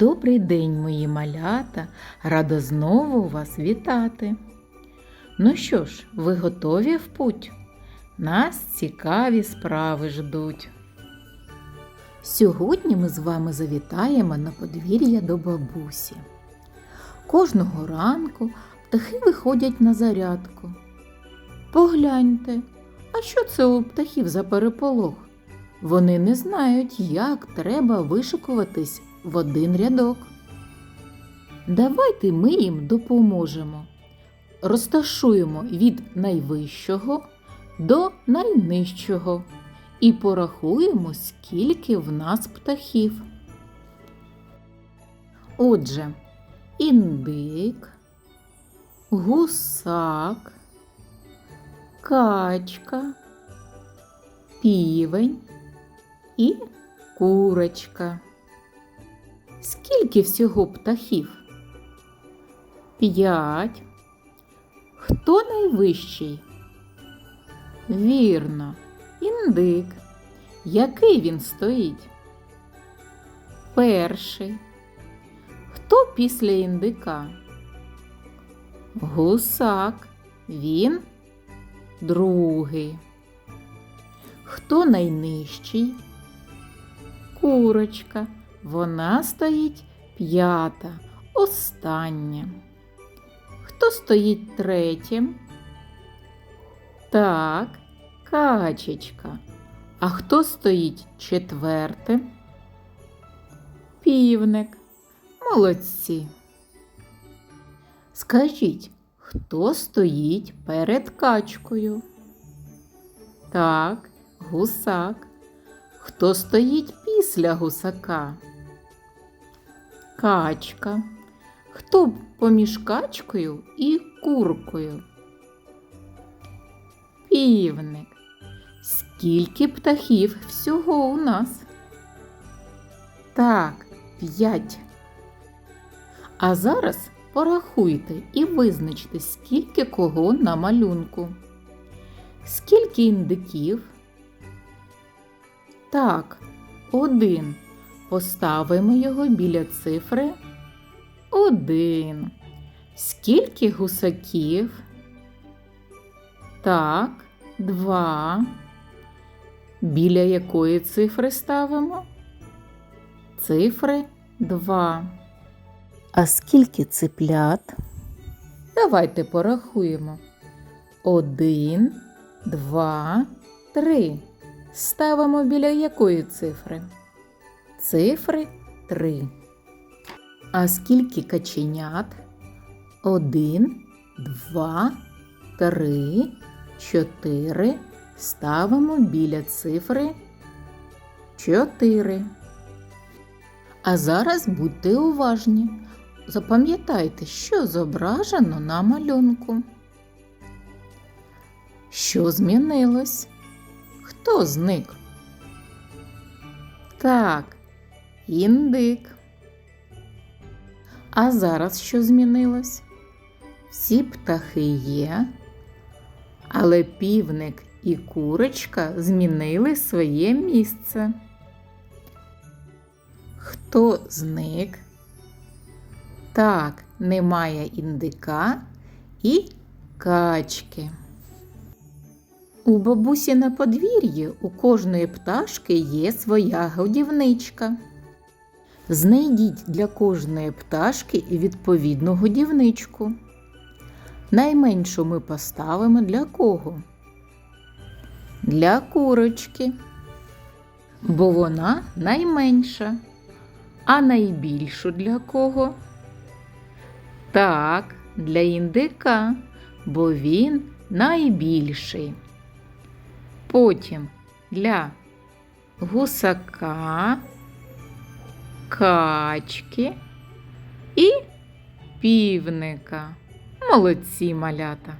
Добрий день, мої малята! Рада знову вас вітати. Ну що ж, ви готові в путь? Нас цікаві справи ждуть. Сьогодні ми з вами завітаємо на подвір'я до бабусі. Кожного ранку птахи виходять на зарядку. Погляньте, а що це у птахів за переполох? Вони не знають, як треба вишикуватись в один рядок. Давайте ми їм допоможемо. Розташуємо від найвищого до найнижчого і порахуємо, скільки в нас птахів. Отже, індик, гусак, качка, півень і курочка. Скільки всього птахів? П'ять. Хто найвищий? Вірно, індик. Який він стоїть? Перший. Хто після індика? Гусак. Він другий. Хто найнижчий? Курочка. Вона стоїть п'ята, остання. Хто стоїть третім? Так, качечка. А хто стоїть четвертим? Півник. Молодці. Скажіть, хто стоїть перед качкою? Так, гусак. Хто стоїть після гусака? Качка. Хто поміж качкою і куркою? Півник. Скільки птахів всього у нас? Так, п'ять. А зараз порахуйте і визначте, скільки кого на малюнку. Скільки індиків? Так, один. Поставимо його біля цифри один. Скільки гусаків? Так, два. Біля якої цифри ставимо? Цифри два. А скільки цеплят? Давайте порахуємо. Один, два, три. Ставимо біля якої цифри? Цифри 3. А скільки каченят? Один, два, три, чотири. Ставимо біля цифри 4. А зараз будьте уважні. Запам'ятайте, що зображено на малюнку. Що змінилось? Хто зник? Так, індик. А зараз що змінилось? Всі птахи є, але півник і курочка змінили своє місце. Хто зник? Так, немає індика і качки. У бабусі на подвір'ї у кожної пташки є своя годівничка. Знайдіть для кожної пташки відповідну годівничку. Найменшу ми поставимо для кого? Для курочки, бо вона найменша. А найбільшу для кого? Так, для індика, бо він найбільший. Потім для гусака, качки і півника. Молодці малята.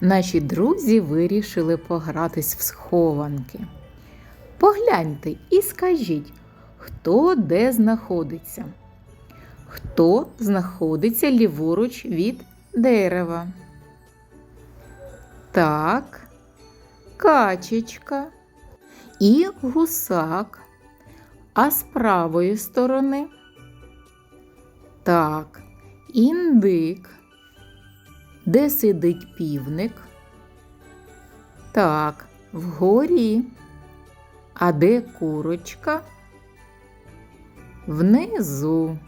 Наші друзі вирішили погратись в схованки. Погляньте і скажіть, хто де знаходиться. Хто знаходиться ліворуч від дерева? Так, качечка і гусак. А з правої сторони Так, індик. Де сидить півник? Так, вгорі. А де курочка? Внизу.